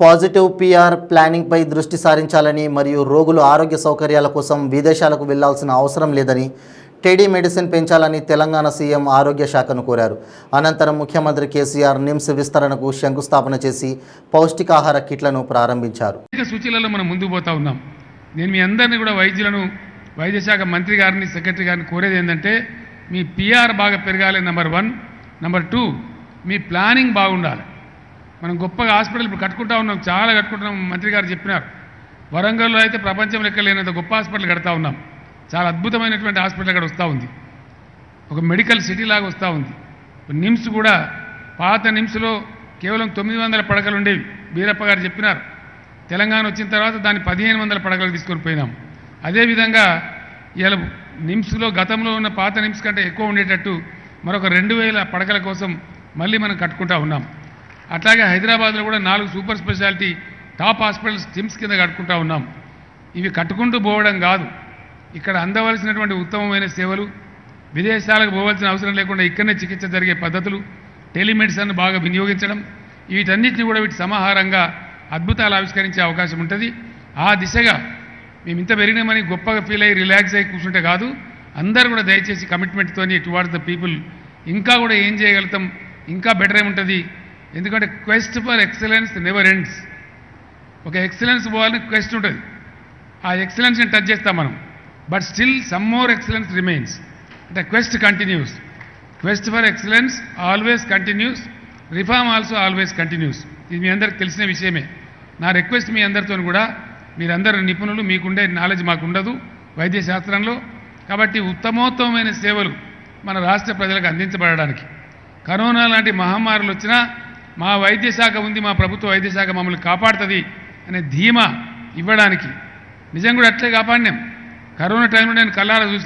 Positive PR ప్లానింగ్పై దృష్టి సారించాలని మరియు రోగులు ఆరోగ్య సౌకర్యాల కోసం విదేశాలకు వెళ్ళాల్సిన అవసరం లేదని టెడీ మెడిసిన్ పెంచాలని తెలంగాణ సీఎం ఆరోగ్య శాఖను కోరారు. అనంతరం ముఖ్యమంత్రి కేసీఆర్ నిమ్స్ విస్తరణకు శంకుస్థాపన చేసి పౌష్టికాహార కిట్లను ప్రారంభించారు. అనేక సూచనలలో మనం ముందుకు పోతా ఉన్నాం. నేను మీ అందరినీ కూడా వైద్యులను వైద్య శాఖ మంత్రి గారిని సెక్రటరీ గారిని కోరేది ఏంటంటే మీ పిఆర్ బాగా పెరగాలి నెంబర్ వన్. నెంబర్ టూ మీ ప్లానింగ్ బాగుండాలి. మనం గొప్పగా హాస్పిటల్ ఇప్పుడు కట్టుకుంటా ఉన్నాం చాలా కట్టుకుంటున్నాం మంత్రి గారు చెప్పినారు. వరంగల్లో అయితే ప్రపంచం లెక్క లేనంత గొప్ప హాస్పిటల్ కడతా ఉన్నాం. చాలా అద్భుతమైనటువంటి హాస్పిటల్ అక్కడ వస్తూ ఉంది. ఒక మెడికల్ సిటీ లాగా వస్తూ ఉంది. నిమ్స్ కూడా పాత నిమ్స్లో కేవలం తొమ్మిది వందల పడకలు ఉండేవి. బీరప్ప గారు చెప్పినారు. తెలంగాణ వచ్చిన తర్వాత దాన్ని పదిహేను వందల పడకలు తీసుకొని పోయినాం. అదేవిధంగా ఇలా నిమ్స్లో గతంలో ఉన్న పాత నిమ్స్ కంటే ఎక్కువ ఉండేటట్టు మరొక రెండు వేల పడకల కోసం మళ్ళీ మనం కట్టుకుంటా ఉన్నాం. అట్లాగే హైదరాబాద్లో కూడా నాలుగు super speciality top hospitals TIMS కింద కట్టుకుంటా ఉన్నాం. ఇవి కట్టుకుంటూ పోవడం కాదు. ఇక్కడ అందవలసినటువంటి ఉత్తమమైన సేవలు విదేశాలకు పోవాల్సిన అవసరం లేకుండా ఇక్కడనే చికిత్స జరిగే పద్ధతులు టెలిమెడిసిన్ బాగా వినియోగించడం వీటన్నిటిని కూడా వీటి సమాహారంగా అద్భుతాలు ఆవిష్కరించే అవకాశం ఉంటుంది. ఆ దిశగా మేము ఇంత పెరిగినామని గొప్పగా ఫీల్ అయ్యి రిలాక్స్ అయ్యి కూర్చుంటే కాదు. అందరూ కూడా దయచేసి కమిట్మెంట్తోని టువార్డ్స్ ద పీపుల్. ఇంకా కూడా ఏం చేయగలుగుతాం? ఇంకా బెటర్ ఏముంటుంది ఎందుకంటే quest for excellence never ends ఒక ఎక్సలెన్స్ పోవాలని క్వెస్ట్ ఉంటుంది. ఆ ఎక్సలెన్స్ని టచ్ చేస్తాం మనం. But still some more excellence remains అంటే quest continues quest for excellence always continues reform also always continues ఇది మీ అందరికి తెలిసిన విషయమే. నా రిక్వెస్ట్ మీ అందరితో కూడా మీరందరూ నిపుణులు మీకుండే నాలెడ్జ్ మాకు ఉండదు వైద్య శాస్త్రంలో కాబట్టి ఉత్తమోత్తమైన సేవలు మన రాష్ట్ర ప్రజలకు అందించబడడానికి. కరోనా లాంటి మహమ్మారులు వచ్చినా మా వైద్య శాఖ ఉంది మా ప్రభుత్వ వైద్య శాఖ మమ్మల్ని కాపాడుతుంది అనే ధీమా ఇవ్వడానికి. నిజం కూడా అట్లే కాపాడినాం. కరోనా టైంలో నేను కల్లారా చూసిన